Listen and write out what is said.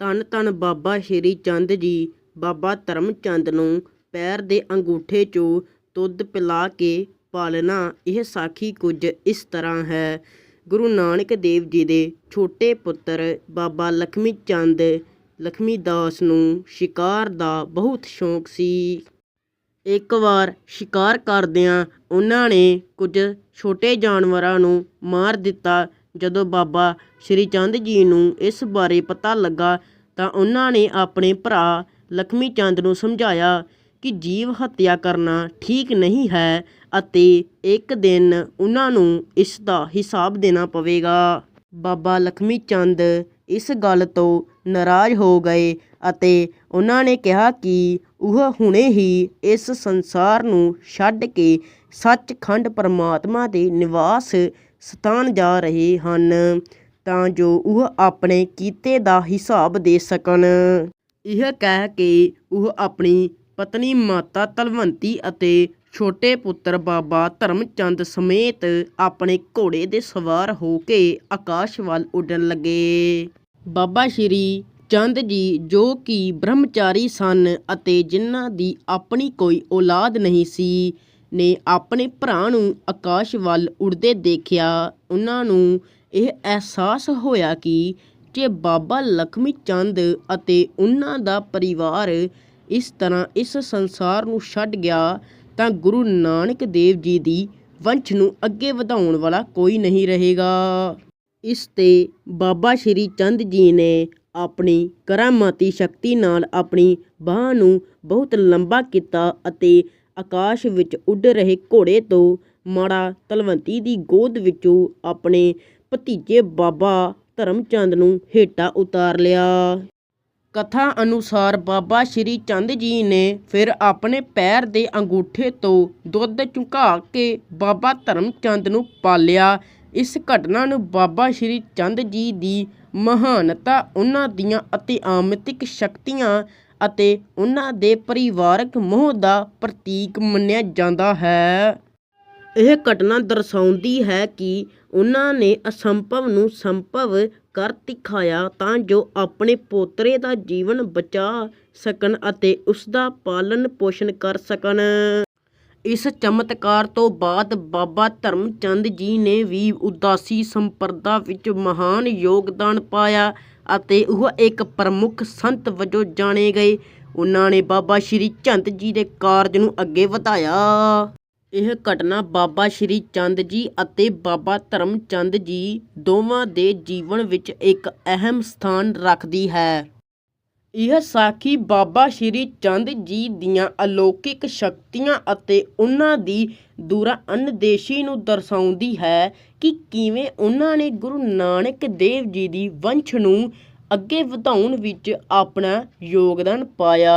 ਧੰਨ ਧੰਨ ਬਾਬਾ ਸ਼੍ਰੀ ਚੰਦ ਜੀ, ਬਾਬਾ ਧਰਮ ਚੰਦ ਨੂੰ ਪੈਰ ਦੇ ਅੰਗੂਠੇ 'ਚੋਂ ਦੁੱਧ ਪਿਲਾ ਕੇ ਪਾਲਣਾ, ਇਹ ਸਾਖੀ ਕੁਝ ਇਸ ਤਰ੍ਹਾਂ ਹੈ। ਗੁਰੂ ਨਾਨਕ ਦੇਵ ਜੀ ਦੇ ਛੋਟੇ ਪੁੱਤਰ ਬਾਬਾ ਲਖਮੀ ਚੰਦ, ਲਖਮੀ ਦਾਸ ਨੂੰ ਸ਼ਿਕਾਰ ਦਾ ਬਹੁਤ ਸ਼ੌਂਕ ਸੀ। ਇੱਕ ਵਾਰ ਸ਼ਿਕਾਰ ਕਰਦਿਆਂ ਉਹਨਾਂ ਨੇ ਕੁਝ ਛੋਟੇ ਜਾਨਵਰਾਂ ਨੂੰ ਮਾਰ ਦਿੱਤਾ ਜਦੋਂ ਬਾਬਾ ਸ਼੍ਰੀ ਚੰਦ ਜੀ ਨੂੰ ਇਸ ਬਾਰੇ ਪਤਾ ਲੱਗਾ ਤਾਂ ਉਹਨਾਂ ਨੇ ਆਪਣੇ ਭਰਾ ਲਖਮੀ ਚੰਦ ਨੂੰ ਸਮਝਾਇਆ ਕਿ ਜੀਵ ਹੱਤਿਆ ਕਰਨਾ ਠੀਕ ਨਹੀਂ ਹੈ ਅਤੇ ਇੱਕ ਦਿਨ ਉਹਨਾਂ ਨੂੰ ਇਸ ਦਾ ਹਿਸਾਬ ਦੇਣਾ ਪਵੇਗਾ। ਬਾਬਾ ਲਖਮੀ ਚੰਦ ਇਸ ਗੱਲ ਤੋਂ ਨਾਰਾਜ਼ ਹੋ ਗਏ ਅਤੇ ਉਹਨਾਂ ਨੇ ਕਿਹਾ ਕਿ ਉਹ ਹੁਣੇ ਹੀ ਇਸ ਸੰਸਾਰ ਨੂੰ ਛੱਡ ਕੇ ਸੱਚਖੰਡ ਪਰਮਾਤਮਾ ਦੇ ਨਿਵਾਸ ਸਥਾਨ ਜਾ ਰਹੇ ਹਨ, ਤਾਂ ਜੋ ਉਹ ਆਪਣੇ ਕੀਤੇ ਦਾ ਹਿਸਾਬ ਦੇ ਸਕਣ। ਇਹ ਕਹਿ ਕੇ ਉਹ ਆਪਣੀ ਪਤਨੀ ਮਾਤਾ ਤਲਵੰਤੀ ਅਤੇ ਛੋਟੇ ਪੁੱਤਰ ਬਾਬਾ ਧਰਮਚੰਦ ਸਮੇਤ ਆਪਣੇ ਘੋੜੇ ਦੇ ਸਵਾਰ ਹੋ ਕੇ ਆਕਾਸ਼ ਵੱਲ ਉੱਡਣ ਲੱਗੇ। ਬਾਬਾ ਸ਼੍ਰੀ ਚੰਦ ਜੀ, ਜੋ ਕਿ ਬ੍ਰਹਮਚਾਰੀ ਸਨ ਅਤੇ ਜਿਨ੍ਹਾਂ ਦੀ ਆਪਣੀ ਕੋਈ ਔਲਾਦ ਨਹੀਂ ਸੀ ਨੇ ਆਪਣੇ ਭਰਾ ਨੂੰ ਆਕਾਸ਼ ਵੱਲ ਉੱਡਦੇ ਦੇਖਿਆ। ਉਹਨਾਂ ਨੂੰ ਇਹ ਅਹਿਸਾਸ ਹੋਇਆ ਕਿ ਜੇ ਬਾਬਾ ਲਖਮੀ ਚੰਦ ਅਤੇ ਉਹਨਾਂ ਦਾ ਪਰਿਵਾਰ ਇਸ ਤਰ੍ਹਾਂ ਇਸ ਸੰਸਾਰ ਨੂੰ ਛੱਡ ਗਿਆ, ਤਾਂ ਗੁਰੂ ਨਾਨਕ ਦੇਵ ਜੀ ਦੀ ਵੰਸ਼ ਨੂੰ ਅੱਗੇ ਵਧਾਉਣ ਵਾਲਾ ਕੋਈ ਨਹੀਂ ਰਹੇਗਾ। ਇਸ ਤੇ ਬਾਬਾ ਸ਼੍ਰੀ ਚੰਦ ਜੀ ਨੇ ਆਪਣੀ ਕਰਾਮਾਤੀ ਸ਼ਕਤੀ ਨਾਲ ਆਪਣੀ ਬਾਹ ਨੂੰ ਬਹੁਤ ਲੰਬਾ ਕੀਤਾ ਅਤੇ ਆਕਾਸ਼ ਵਿੱਚ ਉੱਡ ਰਹੇ ਘੋੜੇ ਤੋਂ ਮਾੜਾ ਤਲਵੰਤੀ ਦੀ ਗੋਦ ਵਿੱਚੋਂ ਆਪਣੇ ਭਤੀਜੇ ਬਾਬਾ ਧਰਮਚੰਦ ਨੂੰ ਹੇਠਾਂ ਉਤਾਰ ਲਿਆ। ਕਥਾ ਅਨੁਸਾਰ ਬਾਬਾ ਸ਼੍ਰੀ ਚੰਦ ਜੀ ਨੇ ਫਿਰ ਆਪਣੇ ਪੈਰ ਦੇ ਅੰਗੂਠੇ ਤੋਂ ਦੁੱਧ ਝੁਕਾ ਕੇ ਬਾਬਾ ਧਰਮਚੰਦ ਨੂੰ ਪਾਲਿਆ। ਇਸ ਘਟਨਾ ਨੂੰ ਬਾਬਾ ਸ਼੍ਰੀ ਚੰਦ ਜੀ ਦੀ ਮਹਾਨਤਾ ਉਹਨਾਂ ਦੀਆਂ ਅਤੀ ਆਮਿਤਿਕ ਸ਼ਕਤੀਆਂ ਅਤੇ ਉਹਨਾਂ ਦੇ ਪਰਿਵਾਰਕ ਮੋਹ ਦਾ ਪ੍ਰਤੀਕ ਮੰਨਿਆ ਜਾਂਦਾ ਹੈ। ਇਹ ਘਟਨਾ ਦਰਸਾਉਂਦੀ ਹੈ ਕਿ ਉਹਨਾਂ ਨੇ ਅਸੰਭਵ ਨੂੰ ਸੰਭਵ ਕਰ ਦਿਖਾਇਆ ਤਾਂ ਜੋ ਆਪਣੇ ਪੋਤਰੇ ਦਾ ਜੀਵਨ ਬਚਾ ਸਕਣ ਅਤੇ ਉਸ ਦਾ ਪਾਲਣ ਪੋਸ਼ਣ ਕਰ ਸਕਣ। ਇਸ ਚਮਤਕਾਰ ਤੋਂ ਬਾਅਦ ਬਾਬਾ ਧਰਮਚੰਦ ਜੀ ਨੇ ਵੀ ਉਦਾਸੀ ਸੰਪਰਦਾ ਵਿੱਚ ਮਹਾਨ ਯੋਗਦਾਨ ਪਾਇਆ ਅਤੇ ਉਹ ਇੱਕ ਪ੍ਰਮੁੱਖ ਸੰਤ ਵਜੋਂ ਜਾਣੇ ਗਏ। ਉਹਨਾਂ ਨੇ ਬਾਬਾ ਸ਼੍ਰੀ ਚੰਦ ਜੀ ਦੇ ਕਾਰਜ ਨੂੰ ਅੱਗੇ ਵਧਾਇਆ। ਇਹ ਘਟਨਾ ਬਾਬਾ ਸ਼੍ਰੀ ਚੰਦ ਜੀ ਅਤੇ ਬਾਬਾ ਧਰਮਚੰਦ ਜੀ ਦੋਵਾਂ ਦੇ ਜੀਵਨ ਵਿੱਚ ਇੱਕ ਅਹਿਮ ਸਥਾਨ ਰੱਖਦੀ ਹੈ। ਇਹ ਸਾਖੀ ਬਾਬਾ ਸ਼੍ਰੀ ਚੰਦ ਜੀ ਦੀਆਂ ਅਲੌਕਿਕ ਸ਼ਕਤੀਆਂ ਅਤੇ ਉਹਨਾਂ ਦੀ ਦੂਰਅੰਦੇਸ਼ੀ ਨੂੰ ਦਰਸਾਉਂਦੀ ਹੈ ਕਿ ਕਿਵੇਂ ਉਹਨਾਂ ਨੇ ਗੁਰੂ ਨਾਨਕ ਦੇਵ ਜੀ ਦੀ ਵੰਸ਼ ਨੂੰ ਅੱਗੇ ਵਧਾਉਣ ਵਿੱਚ ਆਪਣਾ ਯੋਗਦਾਨ ਪਾਇਆ।